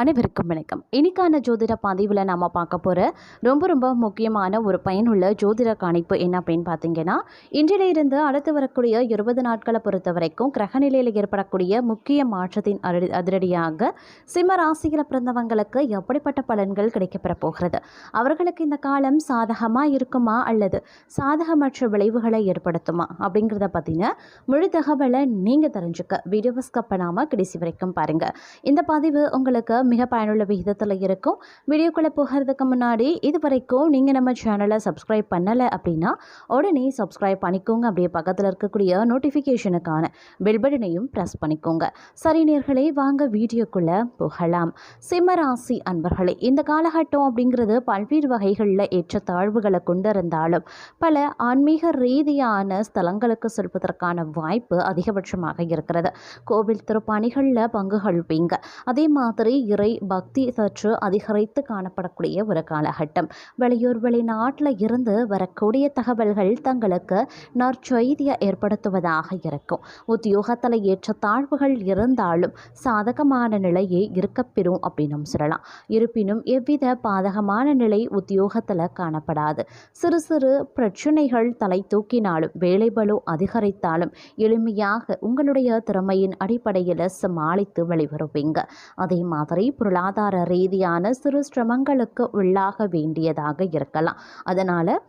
அனைவருக்கும் வணக்கம். இன்னைக்கான ஜோதிட பதிவில் நாம் பார்க்க போகிற ரொம்ப ரொம்ப முக்கியமான ஒரு பயனுள்ள ஜோதிட கணிப்பு என்ன அப்படின்னு பார்த்தீங்கன்னா இன்றிலிருந்து அடுத்து வரக்கூடிய இருபது நாட்களை பொறுத்த வரைக்கும் கிரகநிலையில் ஏற்படக்கூடிய முக்கிய மாற்றத்தின் அடி அதிரடியாக சிம்ம ராசியில் பிறந்தவங்களுக்கு எப்படிப்பட்ட பலன்கள் கிடைக்கப்பெற போகிறது? அவர்களுக்கு இந்த காலம் சாதகமாக இருக்குமா? அல்லது சாதகமற்ற விளைவுகளை ஏற்படுத்துமா? அப்படிங்கிறத பற்றின முழு தகவலை நீங்கள் தெரிஞ்சுக்க வீடியோவை ஸ்கப் பண்ணாமல் கடைசி வரைக்கும் பாருங்கள் இந்த பதிவு உங்களுக்கு மிக பயனுள்ள விகிதத்தில் இருக்கும். வீடியோக்குள்ளே போகிறதுக்கு முன்னாடி இது வரைக்கும் நீங்கள் நம்ம சேனலை சப்ஸ்கிரைப் பண்ணலை அப்படின்னா உடனே சப்ஸ்கிரைப் பண்ணிக்கோங்க. அப்படியே பக்கத்தில் இருக்கக்கூடிய நோட்டிஃபிகேஷனுக்கான பெல்பட்டனையும் ப்ரெஸ் பண்ணிக்கோங்க. சரி நேர்களே வாங்க வீடியோக்குள்ளே போகலாம். சிம்மராசி அன்பர்களே இந்த காலகட்டம் அப்படிங்கிறது பல்வேறு வகைகளில் ஏற்ற தாழ்வுகளை கொண்டிருந்தாலும் பல ஆன்மீக ரீதியான ஸ்தலங்களுக்கு செல்வதற்கான வாய்ப்பு அதிகபட்சமாக இருக்கிறது. கோவில் திருப்பணிகளில் பங்கு கொள்வீங்க அதே மாதிரி இறை பக்தி சற்று அதிகரித்து காணப்படக்கூடிய ஒரு காலகட்டம். வெளியூர் வெளிநாட்டில் இருந்து வரக்கூடிய தகவல்கள் தங்களுக்கு நற்செய்தியை ஏற்படுத்துவதாக இருக்கும். உத்தியோகத்தில் ஏற்ற தாழ்வுகள் இருந்தாலும் சாதகமான நிலையே இருக்கப்பெறும் அப்படின்னு சொல்லலாம். இருப்பினும் எவ்வித பாதகமான நிலை உத்தியோகத்தில் காணப்படாது. சிறு சிறு பிரச்சனைகள் தலை தூக்கினாலும் வேலைபலு அதிகரித்தாலும் எளிமையாக உங்களுடைய திறமையின் அடிப்படையில் சமாளித்து வெளிவருவீங்க. அதே மாதிரி பொருளாதார ரீதியான சிறு சிரமங்களுக்கு உள்ளாக வேண்டியதாக இருக்கலாம். அதனால்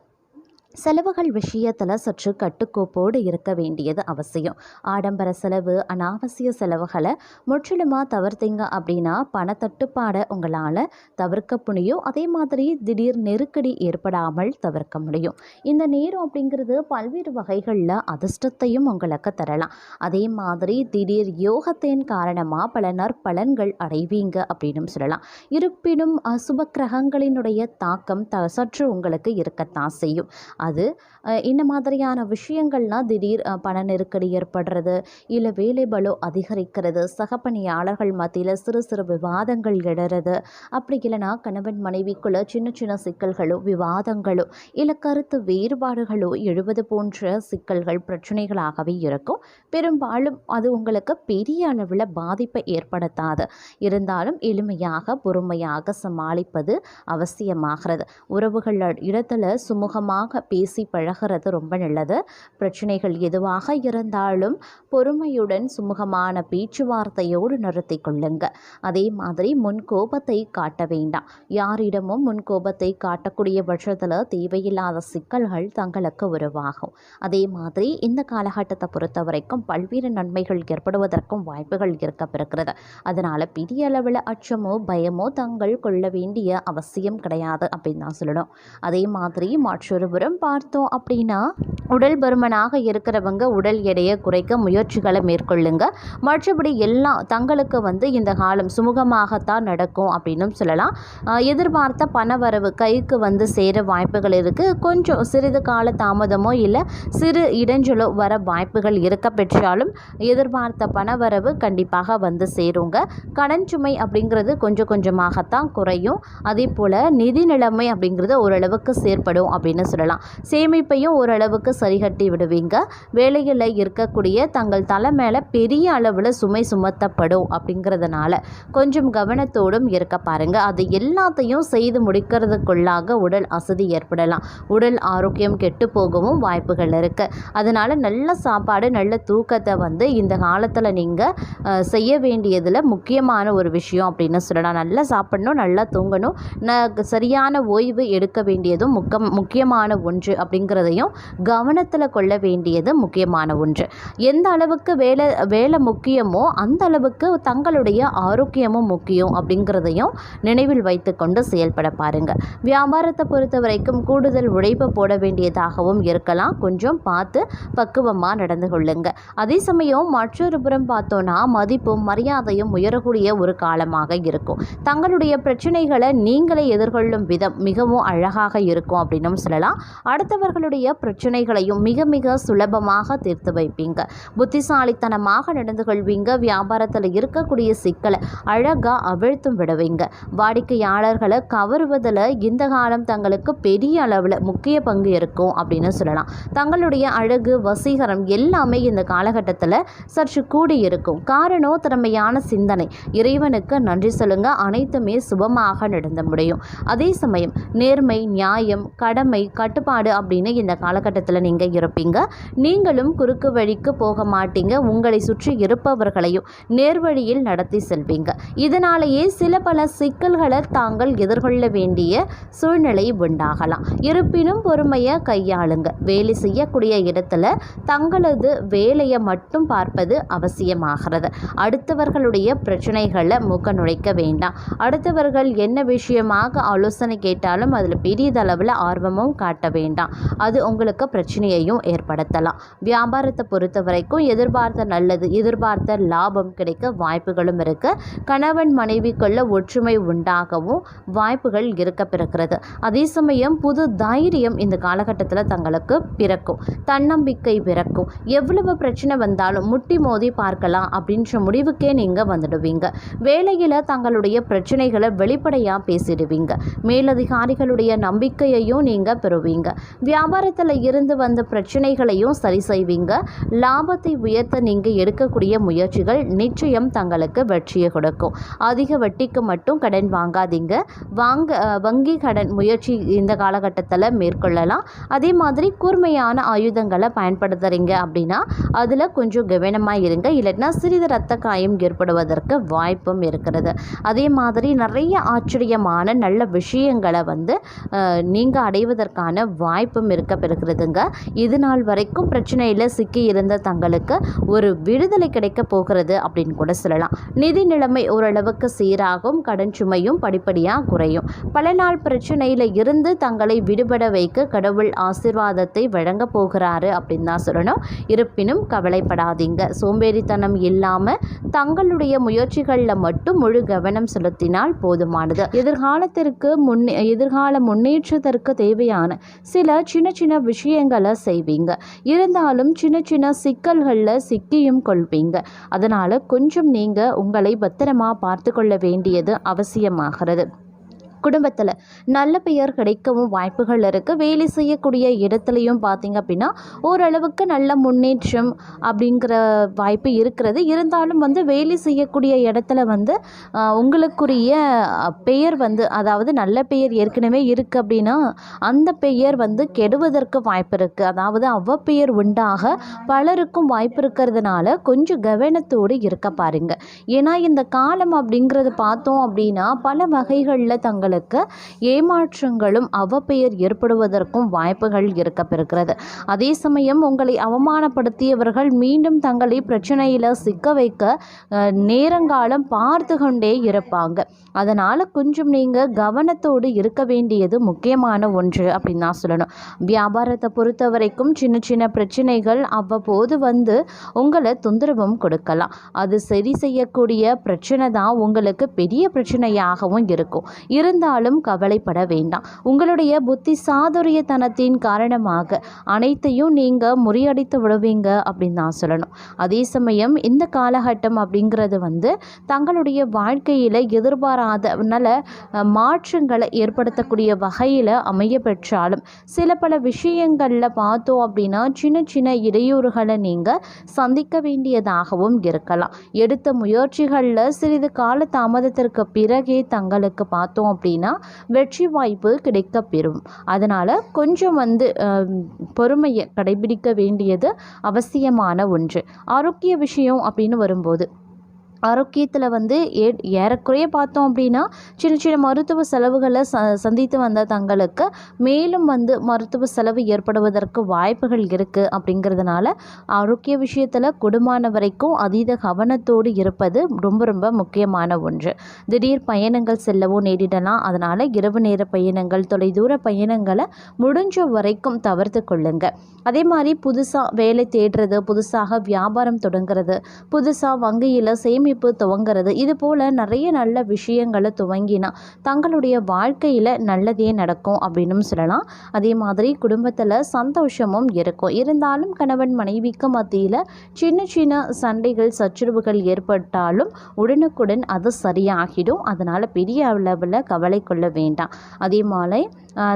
செலவுகள் விஷயத்தில் சற்று கட்டுக்கோப்போடு இருக்க வேண்டியது அவசியம். ஆடம்பர செலவு அனாவசிய செலவுகளை முற்றிலுமாக தவிர்த்தீங்க அப்படின்னா பணத்தட்டுப்பாடை உங்களால் தவிர்க்க முடியும். அதே மாதிரி திடீர் நெருக்கடி ஏற்படாமல் தவிர்க்க முடியும். இந்த நேரம் அப்படிங்கிறது பல்வேறு வகைகளில் அதிர்ஷ்டத்தையும் உங்களுக்கு தரலாம். அதே மாதிரி திடீர் யோகத்தின் காரணமாக பல நற்பலன்கள் அடைவீங்க அப்படின்னு சொல்லலாம். இருப்பினும் அசுப கிரகங்களினுடைய தாக்கம் த சற்று உங்களுக்கு இருக்கத்தான் செய்யும். அது இந்த மாதிரியான விஷயங்கள்லாம் திடீர் பண நெருக்கடி ஏற்படுறது இல்லை வேலை பலோ அதிகரிக்கிறது சகப்பணியாளர்கள் மத்தியில் சிறு சிறு விவாதங்கள் எழுறது அப்படி இல்லைன்னா கணவன் மனைவிக்குள்ள சின்ன சின்ன சிக்கல்களோ விவாதங்களோ இல்லை கருத்து வேறுபாடுகளோ எழுவது போன்ற சிக்கல்கள் பிரச்சனைகளாகவே இருக்கும். பெரும்பாலும் அது உங்களுக்கு பெரிய அளவில் பாதிப்பை ஏற்படுத்தாது. இருந்தாலும் எளிமையாக பொறுமையாக சமாளிப்பது அவசியமாகிறது. உறவுகள் இடத்துல சுமூகமாக பேசி பழகிறது ரொம்ப நல்லது. பிரச்சனைகள் எதுவாக இருந்தாலும் பொறுமையுடன் சுமூகமான பேச்சுவார்த்தையோடு நிறுத்தி கொள்ளுங்க. அதே மாதிரி முன் கோபத்தை காட்ட வேண்டாம். யாரிடமும் முன் கோபத்தை காட்டக்கூடிய பட்சத்தில் தேவையில்லாத சிக்கல்கள் தங்களுக்கு உருவாகும். அதே மாதிரி இந்த காலகட்டத்தை பொறுத்த வரைக்கும் பல்வேறு நன்மைகள் ஏற்படுவதற்கும் வாய்ப்புகள் இருக்கப்பெறுகிறது. அதனால் பெரிய அளவில் அச்சமோ பயமோ தங்கள் கொள்ள வேண்டிய அவசியம் கிடையாது அப்படின்னு தான் சொல்லணும். அதே மாதிரி மற்றொருவரும் பார்த்தோம் அப்படின்னா உடல் பருமனாக இருக்கிறவங்க உடல் எடையை குறைக்க முயற்சிகளை மேற்கொள்ளுங்க. மற்றபடி எல்லாம் தங்களுக்கு வந்து இந்த காலம் சுமூகமாகத்தான் நடக்கும் அப்படின்னும் சொல்லலாம். எதிர்பார்த்த பணவரவு கைக்கு வந்து சேர வாய்ப்புகள் இருக்குது கொஞ்சம் சிறிது கால தாமதமோ இல்லை சிறு இடைஞ்சலோ வர வாய்ப்புகள் இருக்க பெற்றாலும் எதிர்பார்த்த பணவரவு கண்டிப்பாக வந்து சேருங்க. கடன் சுமை அப்படிங்கிறது கொஞ்சம் கொஞ்சமாகத்தான் குறையும். அதே போல் நிதி நிலைமை அப்படிங்கிறது ஓரளவுக்கு செயற்படும் அப்படின்னு சொல்லலாம். சேமிப்பையும் ஓரளவுக்கு சரிகட்டி விடுவீங்க. வேலையில் இருக்கக்கூடிய தங்கள் தலை மேலே பெரிய அளவில் சுமை சுமத்தப்படும் அப்படிங்கிறதுனால கொஞ்சம் கவனத்தோடும் இருக்க பாருங்கள் அது எல்லாத்தையும் செய்து முடிக்கிறதுக்குள்ளாக உடல் அசதி ஏற்படலாம். உடல் ஆரோக்கியம் கெட்டு போகவும் வாய்ப்புகள் இருக்குது அதனால் நல்ல சாப்பாடு நல்ல தூக்கத்தை வந்து இந்த காலத்தில் நீங்கள் செய்ய வேண்டியதில் முக்கியமான ஒரு விஷயம் அப்படின்னு சொல்லலாம். நல்லா சாப்பிடணும் நல்லா தூங்கணும். ந சரியான ஓய்வு எடுக்க வேண்டியதும் முக்கம் முக்கியமான ஒன்று. அப்படிங்கிறதையும் கவனத்தில் கொள்ள வேண்டியது முக்கியமான ஒன்று. எந்த அளவுக்கு வேலை வேலை முக்கியமோ அந்த அளவுக்கு தங்களுடைய ஆரோக்கியமும் முக்கியம் அப்படிங்கிறதையும் நினைவில் வைத்துக்கொண்டு செயல்பட பாருங்க. வியாபாரத்தை பொறுத்த வரைக்கும் கூடுதல் உழைப்பு போட வேண்டியதாகவும் இருக்கலாம். கொஞ்சம் பார்த்து பக்குவமாக நடந்து கொள்ளுங்க. அதே சமயம் மற்றொரு புறம் பார்த்தோன்னா மதிப்பும் மரியாதையும் உயரக்கூடிய ஒரு காலமாக இருக்கும். தங்களுடைய பிரச்சனைகளை நீங்களே எதிர்கொள்ளும் விதம் மிகவும் அழகாக இருக்கும் அப்படின்னும் சொல்லலாம். அடுத்தவர்களுடைய பிரச்சனைகளையும் மிக மிக சுலபமாக தீர்த்து வைப்பீங்க. புத்திசாலித்தனமாக நடந்து கொள்வீங்க. வியாபாரத்தில் இருக்கக்கூடிய சிக்கலை அழகாக அவிழ்த்தும் விடுவீங்க. வாடிக்கையாளர்களை கவருவதில் இந்த காலம் தங்களுக்கு பெரிய அளவில் முக்கிய பங்கு இருக்கும் அப்படின்னு சொல்லலாம். தங்களுடைய அழகு வசீகரம் எல்லாமே இந்த காலகட்டத்தில் சற்று கூடி இருக்கும். காரணம் திறமையான சிந்தனை. இறைவனுக்கு நன்றி சொல்லுங்க. அனைத்துமே சுபமாக நடந்து முடியும். அதே சமயம் நேர்மை நியாயம் கடமை கட்டுப்பாடு அப்படின்னு இந்த காலகட்டத்தில் நீங்கள் இருப்பீங்க. நீங்களும் குறுக்கு வழிக்கு போக மாட்டீங்க. உங்களை சுற்றி இருப்பவர்களையும் நேர்வழியில் நடத்தி செல்வீங்க. இதனாலேயே சில பல சிக்கல்களை தாங்கள் எதிர்கொள்ள வேண்டிய சூழ்நிலை உண்டாகலாம். இருப்பினும் பொறுமையை கையாளுங்க. வேலை செய்யக்கூடிய இடத்துல தங்களது வேலையை மட்டும் பார்ப்பது அவசியமாகிறது. அடுத்தவர்களுடைய பிரச்சனைகளை மூக்க நுழைக்க வேண்டாம். அடுத்தவர்கள் என்ன விஷயமாக ஆலோசனை கேட்டாலும் அதில் பெரியதளவில் ஆர்வமும் காட்ட வேண்டும். வேண்டாம். அது உங்களுக்கு பிரச்சனையையும் ஏற்படுத்தலாம். வியாபாரத்தை பொறுத்த வரைக்கும் எதிர்பார்த்த நல்லது எதிர்பார்த்த லாபம் கிடைக்க வாய்ப்புகளும் இருக்கு. கணவன் மனைவிக்குள்ள ஒற்றுமை உண்டாகவும் வாய்ப்புகள் இருக்க பிறக்கிறது. அதே சமயம் புது தைரியம் இந்த காலகட்டத்தில் தங்களுக்கு பிறக்கும். தன்னம்பிக்கை பிறக்கும். எவ்வளவு பிரச்சனை வந்தாலும் முட்டி மோதி பார்க்கலாம் அப்படின்ற முடிவுக்கே நீங்கள் வந்துடுவீங்க. வேலையில் தங்களுடைய பிரச்சனைகளை வெளிப்படையாக பேசிடுவீங்க. மேலதிகாரிகளுடைய நம்பிக்கையையும் நீங்கள் பெறுவீங்க. வியாபாரத்தில் இருந்து வந்த பிரச்சனைகளையும் சரி செய்வீங்க. லாபத்தை உயர்த்த நீங்கள் எடுக்கக்கூடிய முயற்சிகள் நிச்சயம் தங்களுக்கு வெற்றியை கொடுக்கும். அதிக வட்டிக்கு மட்டும் கடன் வாங்காதீங்க. வாங்க வங்கி கடன் முயற்சி இந்த காலகட்டத்தில் மேற்கொள்ளலாம். அதே மாதிரி கூர்மையான ஆயுதங்களை பயன்படுத்துகிறீங்க அப்படின்னா அதில் கொஞ்சம் கவனமாக இருங்க. இல்லைன்னா சிறிது ரத்த காயம் ஏற்படுவதற்கு வாய்ப்பும் இருக்கிறது. அதே மாதிரி நிறைய ஆச்சரியமான நல்ல விஷயங்களை வந்து நீங்கள் அடைவதற்கான வாய்ப்பும் இருக்க பெறுகிறதுங்க. இது நாள் வரைக்கும் பிரச்சனையில் சிக்கி இருந்த தங்களுக்கு ஒரு விடுதலை கிடைக்க போகிறது அப்படின்னு கூட சொல்லலாம். நிதி நிலைமை ஓரளவுக்கு சீராகும் கடன் சுமையும் படிப்படியாக குறையும். பல நாள் பிரச்சனையில் இருந்து தங்களை விடுபட வைக்க கடவுள் ஆசிர்வாதத்தை வழங்க போகிறாரு அப்படின்னு தான் சொல்லணும். இருப்பினும் கவலைப்படாதீங்க. சோம்பேறித்தனம் இல்லாமல் தங்களுடைய முயற்சிகளில் மட்டும் முழு கவனம் செலுத்தினால் போதுமானது. எதிர்காலத்திற்கு முன்னே எதிர்கால முன்னேற்றத்திற்கு தேவையான சில சின்ன சின்ன விஷயங்களை செய்வீங்க. இருந்தாலும் சின்ன சின்ன சிக்கல்களில் சிக்கியும் கொள்வீங்க. அதனால் கொஞ்சம் நீங்கள் உங்களை பத்திரமா பார்த்து கொள்ள வேண்டியது அவசியமாகிறது. குடும்பத்தில் நல்ல பெயர் கிடைக்கவும் வாய்ப்புகள் இருக்குது வேலை செய்யக்கூடிய இடத்துலையும் பார்த்தீங்க அப்படின்னா ஓரளவுக்கு நல்ல முன்னேற்றம் அப்படிங்கிற வாய்ப்பு இருக்கிறது. இருந்தாலும் வந்து வேலை செய்யக்கூடிய இடத்துல வந்து உங்களுக்குரிய பெயர் வந்து அதாவது நல்ல பெயர் ஏற்கனவே இருக்குது அப்படின்னா அந்த பெயர் வந்து கெடுவதற்கு வாய்ப்பு இருக்குது அதாவது அவ்வப்பெயர் உண்டாக பலருக்கும் வாய்ப்பு இருக்கிறதுனால கொஞ்சம் கவனத்தோடு இருக்க பாருங்கள் ஏன்னா இந்த காலம் அப்படிங்கிறது பார்த்தோம் அப்படின்னா பல வகைகளில் தங்கள் தங்களுக்கு ஏமாற்றங்களும் அவப்பெயர் ஏற்படுவதற்கும் வாய்ப்புகள் இருக்க பெறுகிறது அதே சமயம் உங்களை அவமானப்படுத்தியவர்கள் மீண்டும் தங்களை பிரச்சனையில் சிக்க வைக்க நேரங்காலம் பார்த்து கொண்டே இருப்பாங்க. அதனால் கொஞ்சம் நீங்கள் கவனத்தோடு இருக்க வேண்டியது முக்கியமான ஒன்று அப்படின்னு தான் சொல்லணும். வியாபாரத்தை பொறுத்த வரைக்கும் சின்ன சின்ன பிரச்சனைகள் அவ்வப்போது வந்து உங்களை தொந்தரவும் கொடுக்கலாம். அது சரி செய்யக்கூடிய பிரச்சனை தான் உங்களுக்கு பெரிய பிரச்சனையாகவும் இருக்கும். இருந்தாலும் கவலைப்பட வேண்டாம். உங்களுடைய புத்தி சாதுரியத்தனத்தின் காரணமாக அனைத்தையும் நீங்கள் முறியடித்து விடுவீங்க அப்படின்னு தான் சொல்லணும். அதே சமயம் இந்த காலகட்டம் அப்படிங்கிறது வந்து தங்களுடைய வாழ்க்கையில் எதிர்பாராத மாற்றங்களை ஏற்படுத்தக்கூடிய வகையில் அமைய பெற்றாலும் சில பல விஷயங்களில் பார்த்தோம் அப்படின்னா சின்ன சின்ன இடையூறுகளை நீங்கள் சந்திக்க வேண்டியதாகவும் இருக்கலாம். எடுத்த முயற்சிகளில் சிறிது கால தாமதத்திற்கு பிறகே தங்களுக்கு பார்த்தோம் அப்படின்னா வெற்றி வாய்ப்பு கிடைக்க பெறும் அதனால் கொஞ்சம் வந்து பொறுமையை கடைபிடிக்க வேண்டியது அவசியமான ஒன்று. ஆரோக்கிய விஷயம் அப்படின்னு வரும்போது ஆரோக்கியத்தில் வந்து ஏ ஏறக்குறைய பார்த்தோம் அப்படின்னா சின்ன சின்ன மருத்துவ செலவுகளை ச சந்தித்து வந்த தங்களுக்கு மேலும் வந்து மருத்துவ செலவு ஏற்படுவதற்கு வாய்ப்புகள் இருக்குது அப்படிங்கிறதுனால ஆரோக்கிய விஷயத்தில் குடும்பமான வரைக்கும் அதீத கவனத்தோடு இருப்பது ரொம்ப ரொம்ப முக்கியமான ஒன்று. திடீர் பயணங்கள் செல்லவும் நேரிடலாம். அதனால் இரவு நேர பயணங்கள் தொலைதூர பயணங்களை முடிஞ்ச வரைக்கும் தவிர்த்து கொள்ளுங்க. அதே மாதிரி புதுசாக வேலை தேடுறது புதுசாக வியாபாரம் தொடங்குறது புதுசாக வங்கியில் சேமி சேமிப்பு துவங்கிறது. இது போல் நிறைய நல்ல விஷயங்களை துவங்கினா தங்களுடைய வாழ்க்கையில் நல்லதே நடக்கும் அப்படின்னும் சொல்லலாம். அதே மாதிரி குடும்பத்தில் சந்தோஷமும் இருக்கும். இருந்தாலும் கணவன் மனைவிக்கு மத்தியில் சின்ன சின்ன சண்டைகள் சச்சுரவுகள் ஏற்பட்டாலும் உடனுக்குடன் அது சரியாகிடும். அதனால் பெரிய அளவில் கவலை கொள்ள வேண்டாம். அதே மாதிரி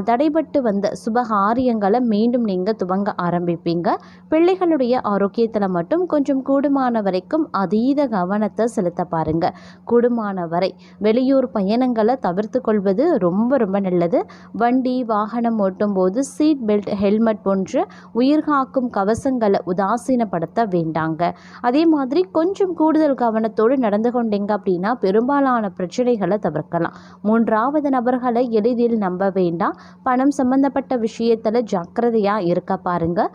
தடைபட்டு வந்த சுபகாரியங்களை மீண்டும் நீங்கள் துவங்க ஆரம்பிப்பீங்க. பிள்ளைகளுடைய ஆரோக்கியத்தில் மட்டும் கொஞ்சம் கூடுமான வரைக்கும் அதீத கவனத்தை செலுத்த பாருங்க. கூடுமான வரை. வெளியூர் பயணங்களை தவிர்த்து கொள்வது ரொம்ப ரொம்ப நல்லது. வண்டி வாகனம் ஓட்டும் போது சீட் பெல்ட் ஹெல்மெட் போன்ற உயிர்காக்கும் கவசங்களை உதாசீனப்படுத்த வேண்டாங்க. அதே மாதிரி கொஞ்சம் கூடுதல் கவனத்தோடு நடந்து கொண்டீங்க அப்படின்னா பெரும்பாலான பிரச்சனைகளை தவிர்க்கலாம். மூன்றாவது நபர்களை எளிதில் நம்ப வேண்டாம். பணம் சம்பந்தப்பட்ட விஷயத்தில் ஜாக்கிரதையாக இருக்க பாருங்க.